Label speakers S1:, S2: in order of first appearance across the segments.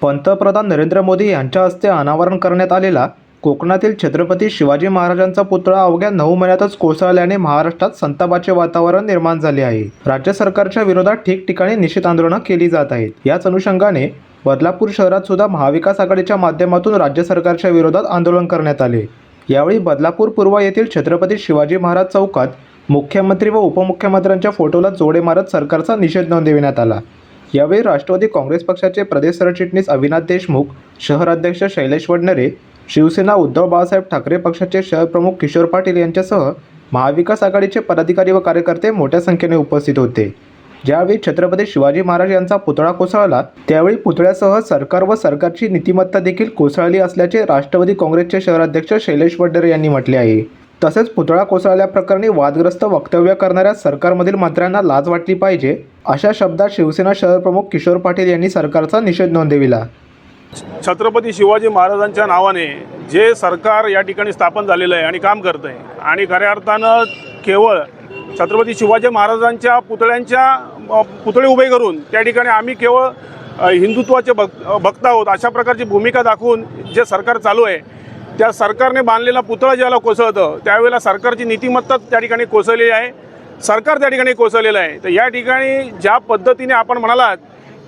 S1: पंतप्रधान नरेंद्र मोदी यांच्या हस्ते अनावरण करण्यात आलेला कोकणातील छत्रपती शिवाजी महाराजांचा पुतळा अवघ्या नऊ महिन्यातच कोसळल्याने महाराष्ट्रात संतापाचे वातावरण निर्माण झाले आहे. राज्य सरकारच्या विरोधात ठिकठिकाणी निषेध आंदोलनं केली जात आहेत. याच अनुषंगाने बदलापूर शहरात सुद्धा महाविकास आघाडीच्या माध्यमातून राज्य सरकारच्या विरोधात आंदोलन करण्यात आले. यावेळी बदलापूर पूर्व येथील छत्रपती शिवाजी महाराज चौकात मुख्यमंत्री व उपमुख्यमंत्र्यांच्या फोटोला जोडे मारत सरकारचा निषेध नोंदविण्यात आला. यावेळी राष्ट्रवादी काँग्रेस पक्षाचे प्रदेश सरचिटणीस अविनाश देशमुख शहराध्यक्ष शैलेश वडनरे शिवसेना उद्धव बाळासाहेब ठाकरे पक्षाचे शहरप्रमुख किशोर पाटील यांच्यासह महाविकास आघाडीचे पदाधिकारी व कार्यकर्ते मोठ्या संख्येने उपस्थित होते. ज्यावेळी छत्रपती शिवाजी महाराज यांचा पुतळा कोसळला. त्यावेळी पुतळ्यासह सरकार व सरकारची नीतिमत्ता देखील कोसळली असल्याचे राष्ट्रवादी काँग्रेसचे शहराध्यक्ष शैलेश वडनरे यांनी म्हटले आहे. तसेच पुतळा कोसळल्याप्रकरणी वादग्रस्त वक्तव्य करणाऱ्या सरकारमधील मंत्र्यांना लाज वाटली पाहिजे अशा शब्दात शिवसेना शहरप्रमुख किशोर पाटील यांनी सरकारचा निषेध नोंदविला.
S2: छत्रपती शिवाजी महाराजांच्या नावाने जे सरकार या ठिकाणी स्थापन झालेलं आहे आणि काम करतं आहे आणि खऱ्या अर्थानं केवळ छत्रपती शिवाजी महाराजांच्या पुतळ्यांच्या पुतळे उभे करून त्या ठिकाणी आम्ही केवळ हिंदुत्वाचे भक्त भक्त आहोत अशा प्रकारची भूमिका दाखवून जे सरकार चालू आहे त्या सरकारने बांधलेला पुतळा ज्याला कोसळतं त्यावेळेला सरकारची नीतिमत्ता त्या ठिकाणी कोसळलेली आहे. सरकार त्या ठिकाणी कोसळलेलं आहे. तर या ठिकाणी ज्या पद्धतीने आपण म्हणालात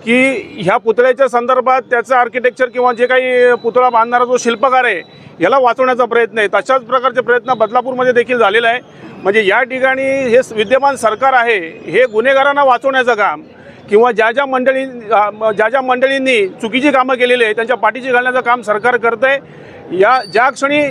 S2: की ह्या पुतळ्याच्या संदर्भात त्याचं आर्किटेक्चर किंवा जे काही पुतळा बांधणारा जो शिल्पकार आहे याला वाचवण्याचा प्रयत्न आहे. तशाच प्रकारचे प्रयत्न बदलापूरमध्ये देखील झालेला आहे. म्हणजे या ठिकाणी हे विद्यमान सरकार आहे हे गुन्हेगारांना वाचवण्याचं काम किंवा ज्या ज्या मंडळी ज्या ज्या मंडळींनी चुकीची कामं केलेली आहे त्यांच्या पाठीशी घालण्याचं काम सरकार करतं आहे या ज्या क्षणी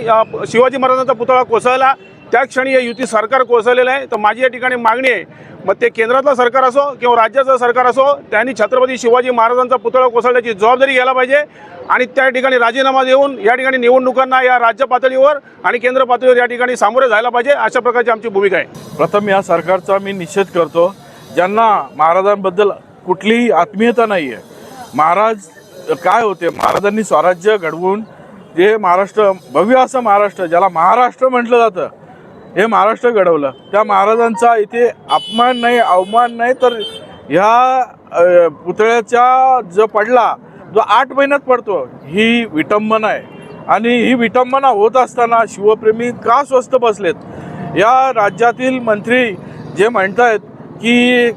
S2: शिवाजी महाराजांचा पुतळा कोसळला त्या क्षणी हे युती सरकार कोसळलेलं आहे. तर माझी या ठिकाणी मागणी आहे मग ते केंद्रातलं सरकार असो किंवा राज्याचं सरकार असो त्यांनी छत्रपती शिवाजी महाराजांचा पुतळा कोसळण्याची जबाबदारी घ्यायला पाहिजे आणि त्या ठिकाणी राजीनामा देऊन या ठिकाणी निवडणुकांना या राज्य पातळीवर आणि केंद्र पातळीवर या ठिकाणी सामोरे जायला पाहिजे अशा प्रकारची आमची भूमिका आहे.
S3: प्रथम या सरकारचा मी निषेध करतो ज्यांना महाराजांबद्दल कुठलीही आत्मीयता नाही आहे महाराज काय होते? महाराजांनी स्वराज्य घडवून जे महाराष्ट्र भव्य असं महाराष्ट्र ज्याला महाराष्ट्र म्हटलं जातं हे महाराष्ट्र घडवलं. त्या महाराजांचा इथे अपमान नाही अवमान नाही तर ह्या पुतळ्याचा पुतळ्याच्या जो पडला जो आठ महिन्यात पडतो ही विटंबना आहे. आणि ही विटंबना होत असताना शिवप्रेमी का स्वस्त बसलेत? या राज्यातील मंत्री जे म्हणतायत की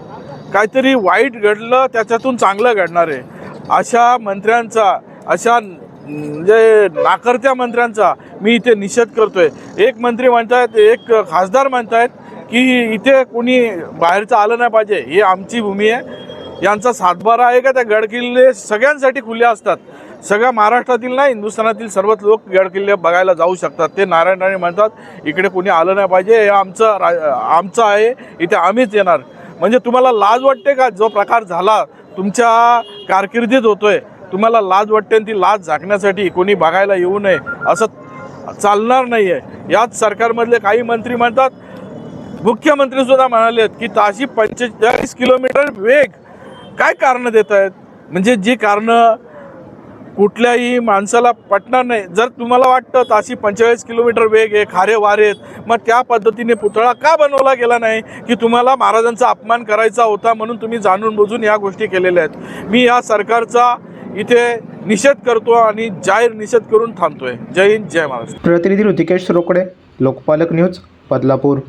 S3: काहीतरी वाईट घडलं त्याच्यातून चांगलं घडणार आहे. अशा मंत्र्यांचा अशा म्हणजे नाकर्त्या मंत्र्यांचा मी इथे निषेध करतोय. एक मंत्री म्हणतायत एक खासदार म्हणतायत की इथे कोणी बाहेरचं आलं नाही पाहिजे ही आमची भूमी आहे. यांचा सातबारा आहे का त्या गडकिल्ले सगळ्यांसाठी खुले असतात. सगळ्या महाराष्ट्रातील नाही हिंदुस्थानातील सर्वच लोक गडकिल्ले बघायला जाऊ शकतात. ते नारायण राणे म्हणतात इकडे कोणी आलं नाही पाहिजे हे आमचं रा आमचं आहे इथे आम्हीच येणार. म्हणजे तुम्हाला लाज वाटते का जो प्रकार झाला तुमच्या कारकिर्दीत होतोय. तुम्हाला लाज वाटते आणि ती लाज झाकण्यासाठी कोणी बघायला येऊ नये असं चालणार नाही आहे याच सरकारमधले काही मंत्री म्हणतात मुख्यमंत्री सुद्धा म्हणालेत की ताशी पंचेचाळीस किलोमीटर वेग काय कारणं देत आहेत? म्हणजे जी कारणं कुठल्याही माणसाला पटणार नाही. जर तुम्हाला वाटतं ताशी पंचेचाळीस किलोमीटर वेग आहे खारे वारे आहेत मग त्या पद्धतीने पुतळा का बनवला गेला नाही की तुम्हाला महाराजांचा अपमान करायचा होता म्हणून तुम्ही जाणून बुजून या गोष्टी केलेल्या आहेत? मी या सरकारचा इथे निषेध करतो आणि जाहीर निषेध करून थांबतोय. जय हिंद जय महाराष्ट्र.
S1: प्रतिनिधी ऋतिकेश रोकडे लोकपालक न्यूज बदलापूर.